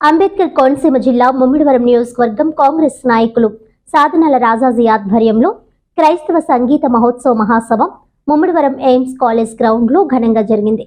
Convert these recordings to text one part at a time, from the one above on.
అంబేద్కర్ కోనసీమ జిల్లా ముమ్మిడివరం నియోజకవర్గం కాంగ్రెస్ నాయకులు సాధనాల రాజాజీ ఆధ్వర్యంలో క్రైస్తవ సంగీత మహోత్సవ మహాసభ ముమ్మిడివరం ఎయిమ్స్ కాలేజ్ గ్రౌండ్లో ఘనంగా జరిగింది.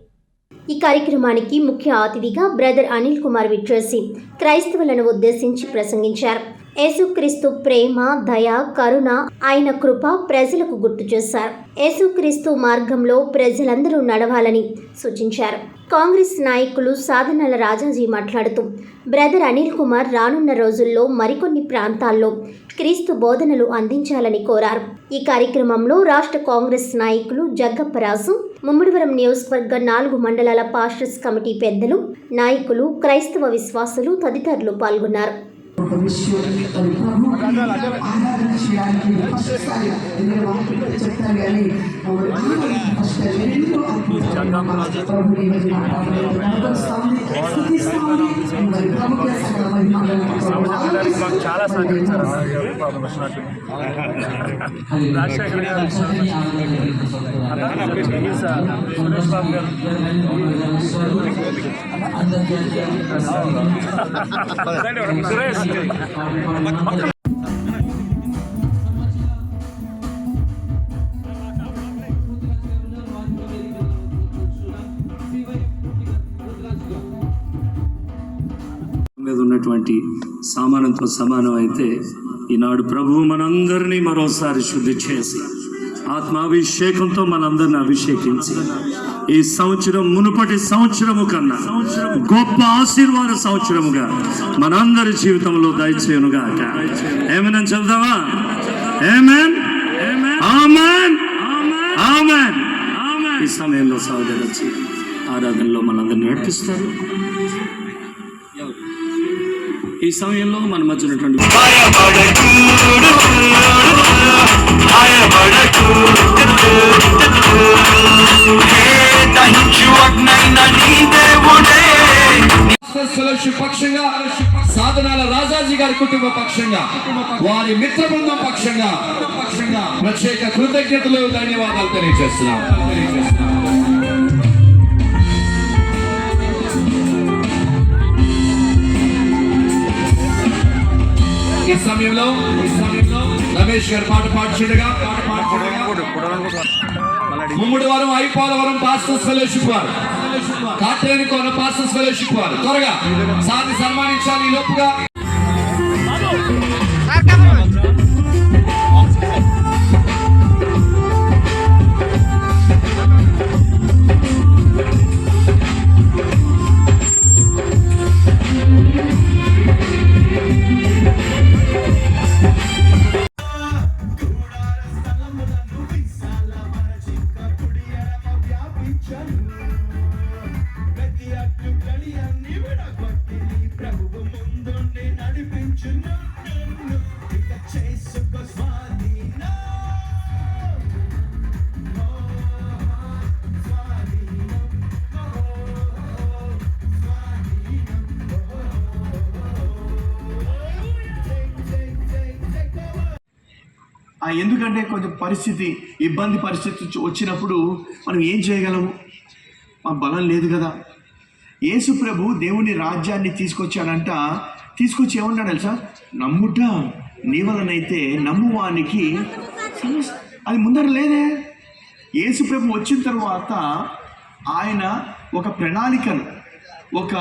ఈ కార్యక్రమానికి ముఖ్య అతిథిగా బ్రదర్ అనిల్ కుమార్ విట్రేసి క్రైస్తవులను ఉద్దేశించి ప్రసంగించారు. యేసుక్రీస్తు ప్రేమ దయ కరుణ ఆయన కృప ప్రజలకు గుర్తు చేశారు. యేసుక్రీస్తు మార్గంలో ప్రజలందరూ నడవాలని సూచించారు. కాంగ్రెస్ నాయకులు సాధనల రాజాజీ మాట్లాడుతూ బ్రదర్ అనిల్ కుమార్ రానున్న రోజుల్లో మరికొన్ని ప్రాంతాల్లో క్రీస్తు బోధనలు అందించాలని కోరారు. ఈ కార్యక్రమంలో రాష్ట్ర కాంగ్రెస్ నాయకులు జగ్గప్పరాజు ముమ్మడివరం నియోజకవర్గ నాలుగు మండలాల పాస్టర్స్ కమిటీ పెద్దలు నాయకులు క్రైస్తవ విశ్వాసులు తదితరులు పాల్గొన్నారు. ఒక విషయం అది ప్రభువుని ఆరాధన చేయడానికి ఫస్ట్ సారి ఎందుకంటే వాక్యంలో చెప్తారు కానీ ఆవిడ ఆరాధన ఫస్ట్ ఎన్నో అద్భుతాలు ప్రభుని మరి మాట్లాడలేదు కనపరుస్తామని స్తుతిస్తామని మరి ప్రభుకే సకల మహిమలను సమాజానికి మాకు చాలా సహకరించారు అన్న బాబు వచ్చినట్టు రాజశేఖర్ గారు అన్న ప్లీజ్ సార్ సురేష్ బాబు గారు సురేష్ మీద ఉన్నటువంటి సామానంతో సమానం అయితే ఈనాడు ప్రభువు మనందరినీ మరోసారి శుద్ధి చేసి ఆత్మాభిషేకంతో మనందరిని అభిషేకించి ఈ సంవత్సరం మునుపటి సంవత్సరము కన్నా గొప్ప ఆశీర్వాద సంవత్సరముగా మనందరి జీవితంలో దయచేయునుగా ఏమైనా చెబుదామా? ఏమేన్ ఆమెన్ ఆమెన్ ఈ సమయంలో సహోదరు ఆరాధనలో మనందరిని నడిపిస్తారు. ఈ సమయంలో మన మధ్య ఉన్నటువంటి పక్షంగా సాధనాల రాజాజీ గారి కుటుంబ పక్షంగా వారి మిత్ర బృందం పక్షంగా పక్షంగా ప్రత్యేక కృతజ్ఞతలు ధన్యవాదాలు తెలియజేస్తున్నాం తెలియజేస్తున్నాం. సమయంలో ఈ సమయంలో రమేష్ గారు పాట పాడుచుండగా పాట పాడుచుండగా ముమ్మిడి వారం ఐపాలవరం పాస్టర్స్ ఫెలోషిప్ వారు. కాట్రేని కోన పాస్టర్స్ ఫెలోషిప్ వారు. త్వరగా సాధి సన్మానించాలి లోపుగా. ఎందుకంటే కొంచెం పరిస్థితి ఇబ్బంది పరిస్థితి వచ్చినప్పుడు మనం ఏం చేయగలము? మా బలం లేదు కదా. యేసు ప్రభు దేవుని రాజ్యాన్ని తీసుకొచ్చాడంట. తీసుకొచ్చి ఏమన్నాడు తెలుసా నమ్ముట నీ వలనైతే నమ్మువానికి అది ముందర లేదే. యేసు ప్రభు వచ్చిన తర్వాత ఆయన ఒక ప్రణాళికను ఒక